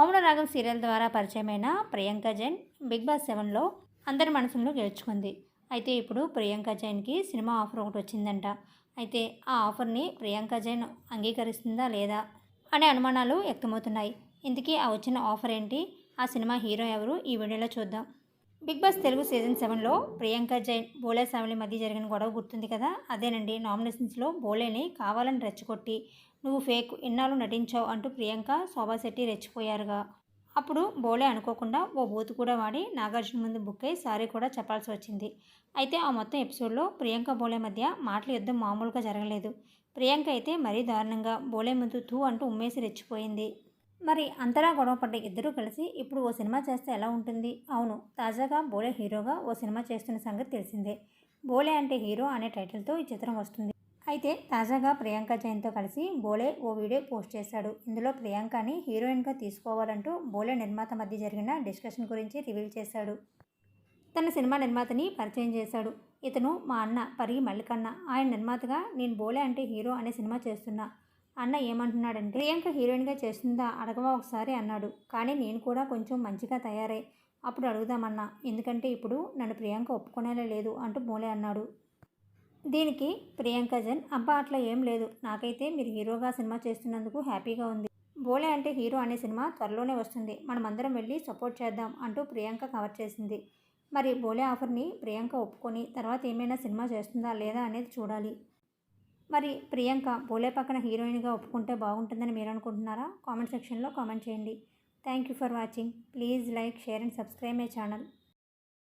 మౌన రాగం సీరియల్ ద్వారా పరిచయమైన ప్రియాంక జైన్ బిగ్ బాస్ సెవెన్లో అందరి మనసులో గెలుచుకుంది. అయితే ఇప్పుడు ప్రియాంక జైన్కి సినిమా ఆఫర్ ఒకటి వచ్చిందంట. అయితే ఆ ఆఫర్ని ప్రియాంక జైన్ అంగీకరిస్తుందా లేదా అనే అనుమానాలు వ్యక్తమవుతున్నాయి. ఇందుకే ఆ వచ్చిన ఆఫర్ ఏంటి? ఆ సినిమా హీరో ఎవరు? ఈ వీడియోలో చూద్దాం. బిగ్ బాస్ తెలుగు సీజన్ సెవెన్లో ప్రియాంక జైన్ బోలే ఫ్యామిలీ మధ్య జరిగిన గొడవ గుర్తుంది కదా? అదేనండి. నామినేషన్స్లో బోలేని కావాలని రెచ్చగొట్టి నువ్వు ఫేక్ ఎన్నాళ్ళు నటించావు? అంటూ ప్రియాంక శోభాశెట్టి రెచ్చిపోయారుగా. అప్పుడు బోలే అనుకోకుండా ఓ బూత్ కూడా వాడి నాగార్జున ముందు బుక్ అయి సారీ కూడా చెప్పాల్సి వచ్చింది. అయితే ఆ మొత్తం ఎపిసోడ్లో ప్రియాంక బోలే మధ్య మాటల యుద్ధం మామూలుగా జరగలేదు. ప్రియాంక అయితే మరీ దారుణంగా బోలే ముందు తూ అంటూ ఉమ్మేసి రెచ్చిపోయింది. మరి అంతలా గొడవ పడ్డ ఇద్దరూ కలిసి ఇప్పుడు ఓ సినిమా చేస్తే ఎలా ఉంటుంది? అవును తాజాగా బోలే హీరోగా ఓ సినిమా చేస్తున్న సంగతి తెలిసిందే. బోలే అంటే హీరో అనే టైటిల్తో ఈ చిత్రం వస్తుంది. అయితే తాజాగా ప్రియాంక జైన్తో కలిసి బోలే ఓ వీడియో పోస్ట్ చేశాడు. ఇందులో ప్రియాంకని హీరోయిన్గా తీసుకోవాలంటూ బోలే నిర్మాత మధ్య జరిగిన డిస్కషన్ గురించి రివీల్ చేశాడు. తన సినిమా నిర్మాతని పరిచయం చేశాడు. ఇతను మా అన్న పరి మల్లికన్న. ఆయన నిర్మాతగా నేను బోలే అంటే హీరో అనే సినిమా చేస్తున్నా. అన్న ఏమంటున్నాడంటే ప్రియాంక హీరోయిన్గా చేస్తుందా? అడగవా ఒకసారి అన్నాడు. కానీ నేను కూడా కొంచెం మంచిగా తయారై అప్పుడు అడుగుదామన్నా. ఎందుకంటే ఇప్పుడు నన్ను ప్రియాంక ఒప్పుకునేలా లేదు అంటూ బోలే అన్నాడు. దీనికి ప్రియాంక జన్ అబ్బా అట్లా ఏం లేదు. నాకైతే మీరు హీరోగా సినిమా చేస్తున్నందుకు హ్యాపీగా ఉంది. బోలే అంటే హీరో అనే సినిమా త్వరలోనే వస్తుంది. మనమందరం వెళ్ళి సపోర్ట్ చేద్దాం అంటూ ప్రియాంక కవర్ చేసింది. మరి బోలే ఆఫర్ని ప్రియాంక ఒప్పుకొని తర్వాత ఏమైనా సినిమా చేస్తుందా లేదా అనేది చూడాలి. మరి ప్రియాంక బోలే పక్కన హీరోయిన్గా ఒప్పుకుంటే బాగుంటుందని మీరు అనుకుంటున్నారా? కామెంట్ సెక్షన్లో కామెంట్ చేయండి. Thank you for watching. Please like share and subscribe my channel.